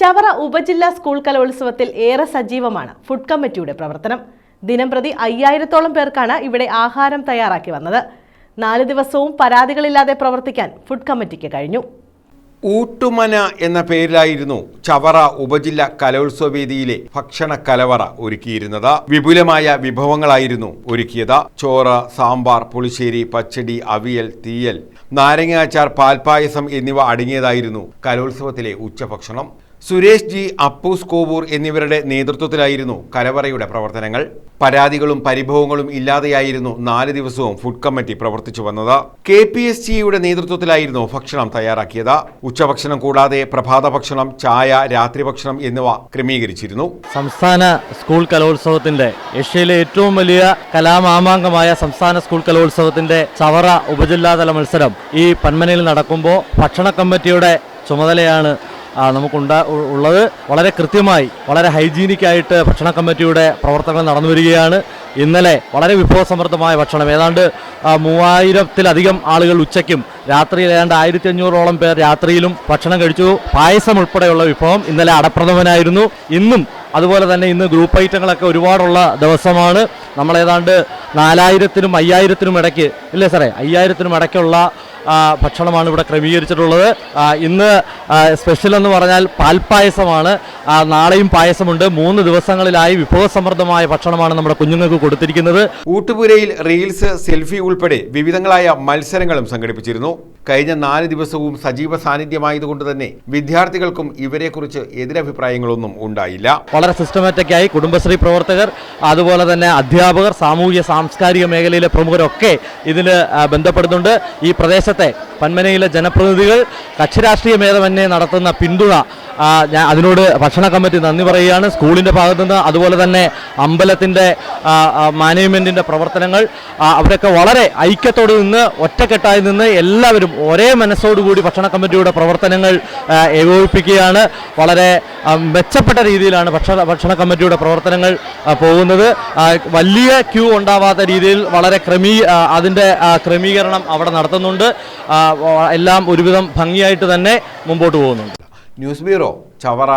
ചവറ ഉപജില്ലാ സ്കൂൾ കലോത്സവത്തിൽ ഏറെ സജീവമാണ് ഫുഡ് കമ്മിറ്റിയുടെ പ്രവർത്തനം. ദിനംപ്രതി അയ്യായിരത്തോളം പേർക്കാണ് ഇവിടെ ആഹാരം തയ്യാറാക്കി വന്നത്. നാല് ദിവസവും പരാതികളില്ലാതെ പ്രവർത്തിക്കാൻ ഫുഡ് കമ്മിറ്റിക്ക് കഴിഞ്ഞു. ഊട്ടുമന എന്ന പേരിലായിരുന്നു ചവറ ഉപജില്ല കലോത്സവ വേദിയിലെ ഭക്ഷണ കലവറ ഒരുക്കിയിരുന്നത്. വിപുലമായ വിഭവങ്ങളായിരുന്നു ഒരുക്കിയത്. ചോറ് സാമ്പാർ പുളിശ്ശേരി പച്ചടി അവിയൽ തീയൽ നാരങ്ങാച്ചാർ പാൽപ്പായസം എന്നിവ അടങ്ങിയതായിരുന്നു കലോത്സവത്തിലെ ഉച്ചഭക്ഷണം. സുരേഷ് ജി അപ്പൂസ് കോവൂർ എന്നിവരുടെ നേതൃത്വത്തിലായിരുന്നു കലവറയുടെ പ്രവർത്തനങ്ങൾ. പരാതികളും പരിഭവങ്ങളും ഇല്ലാതെയായിരുന്നു നാല് ദിവസവും ഫുഡ് കമ്മിറ്റി പ്രവർത്തിച്ചു വന്നത്. കെ പി എസ് ജിയുടെ നേതൃത്വത്തിലായിരുന്നു ഭക്ഷണം തയ്യാറാക്കിയത്. ഉച്ചഭക്ഷണം കൂടാതെ പ്രഭാത ഭക്ഷണം ചായ രാത്രി ഭക്ഷണം എന്നിവ ക്രമീകരിച്ചിരുന്നു. സംസ്ഥാന സ്കൂൾ കലോത്സവത്തിന്റെ ഏഷ്യയിലെ ഏറ്റവും വലിയ കലാമാമാങ്കമായ സംസ്ഥാന സ്കൂൾ കലോത്സവത്തിന്റെ ചവറ ഉപജില്ലാതല മത്സരം ഈ പന്മനയിൽ നടക്കുമ്പോൾ ഭക്ഷണ കമ്മിറ്റിയുടെ ചുമതലയാണ് നമുക്കുണ്ടാ ഉള്ളത് വളരെ കൃത്യമായി വളരെ ഹൈജീനിക്കായിട്ട് ഭക്ഷണ കമ്മിറ്റിയുടെ പ്രവർത്തനങ്ങൾ നടന്നു വരികയാണ്. ഇന്നലെ വളരെ വിഭവസമൃദ്ധമായ ഭക്ഷണം. ഏതാണ്ട് മൂവായിരത്തിലധികം ആളുകൾ ഉച്ചയ്ക്കും രാത്രിയിൽ ഏതാണ്ട് ആയിരത്തി അഞ്ഞൂറോളം പേർ രാത്രിയിലും ഭക്ഷണം കഴിച്ചു. പായസം ഉൾപ്പെടെയുള്ള വിഭവം ഇന്നലെ അടപ്രഥമനായിരുന്നു. ഇന്നും അതുപോലെ തന്നെ ഇന്ന് ഗ്രൂപ്പ് ഐറ്റങ്ങളൊക്കെ ഒരുപാടുള്ള ദിവസമാണ്. നമ്മളേതാണ്ട് നാലായിരത്തിനും അയ്യായിരത്തിനും ഇടയ്ക്ക് ഇല്ലേ സാറേ? അയ്യായിരത്തിനും ഇടയ്ക്കുള്ള ഭക്ഷണമാണ് ഇവിടെ ക്രമീകരിച്ചിട്ടുള്ളത്. ഇന്ന് സ്പെഷ്യൽ എന്ന് പറഞ്ഞാൽ പാൽപ്പായസമാണ്. നാളെയും പായസമുണ്ട്. മൂന്ന് ദിവസങ്ങളിലായി വിഭവസമൃദ്ധമായ ഭക്ഷണമാണ് നമ്മുടെ കുഞ്ഞുങ്ങൾക്ക് കൊടുത്തിരിക്കുന്നത്. ഊട്ടുപുരയിൽ റീൽസ് സെൽഫി ഉൾപ്പെടെ വിവിധങ്ങളായ മത്സരങ്ങളും സംഘടിപ്പിച്ചിരുന്നു. കഴിഞ്ഞ നാല് ദിവസവും സജീവ സാന്നിധ്യമായതുകൊണ്ട് തന്നെ വിദ്യാർത്ഥികൾക്കും ഇവരെക്കുറിച്ച് എതിരഭിപ്രായങ്ങളൊന്നും ഉണ്ടായില്ല. വളരെ സിസ്റ്റമാറ്റിക് ആയി കുടുംബശ്രീ പ്രവർത്തകർ അതുപോലെ തന്നെ അധ്യാപകർ സാമൂഹ്യ സാംസ്കാരിക മേഖലയിലെ പ്രമുഖരൊക്കെ ഇതിന് ബന്ധപ്പെടുന്നുണ്ട്. ഈ പ്രദേശത്തെ പന്മനയിലെ ജനപ്രതിനിധികൾ കക്ഷിരാഷ്ട്രീയ ഭേദമന്യേ നടത്തുന്ന പിന്തുണ ഞാൻ അതിനോട് ഭക്ഷണ കമ്മിറ്റി നന്ദി പറയുകയാണ്. സ്കൂളിന്റെ ഭാഗത്തുനിന്ന് അതുപോലെ തന്നെ അമ്പലത്തിന്റെ മാനേജ്മെന്റിന്റെ പ്രവർത്തനങ്ങൾ അവരൊക്കെ വളരെ ഐക്യത്തോട് നിന്ന് ഒറ്റക്കെട്ടായി നിന്ന് എല്ലാവരും ഒരേ മനസ്സോടുകൂടി ഭക്ഷണ കമ്മിറ്റിയുടെ പ്രവർത്തനങ്ങൾ ഏകോപിപ്പിക്കുകയാണ്. വളരെ മെച്ചപ്പെട്ട രീതിയിലാണ് ഭക്ഷണ ഭക്ഷണ കമ്മിറ്റിയുടെ പ്രവർത്തനങ്ങൾ പോകുന്നത്. വലിയ ക്യൂ ഉണ്ടാവാത്ത രീതിയിൽ വളരെ ക്രമീ അതിന്റെ ക്രമീകരണം അവിടെ നടത്തുന്നുണ്ട്. എല്ലാം ഒരുവിധം ഭംഗിയായിട്ട് തന്നെ മുമ്പോട്ട് പോകുന്നുണ്ട്. News bureau Chavara.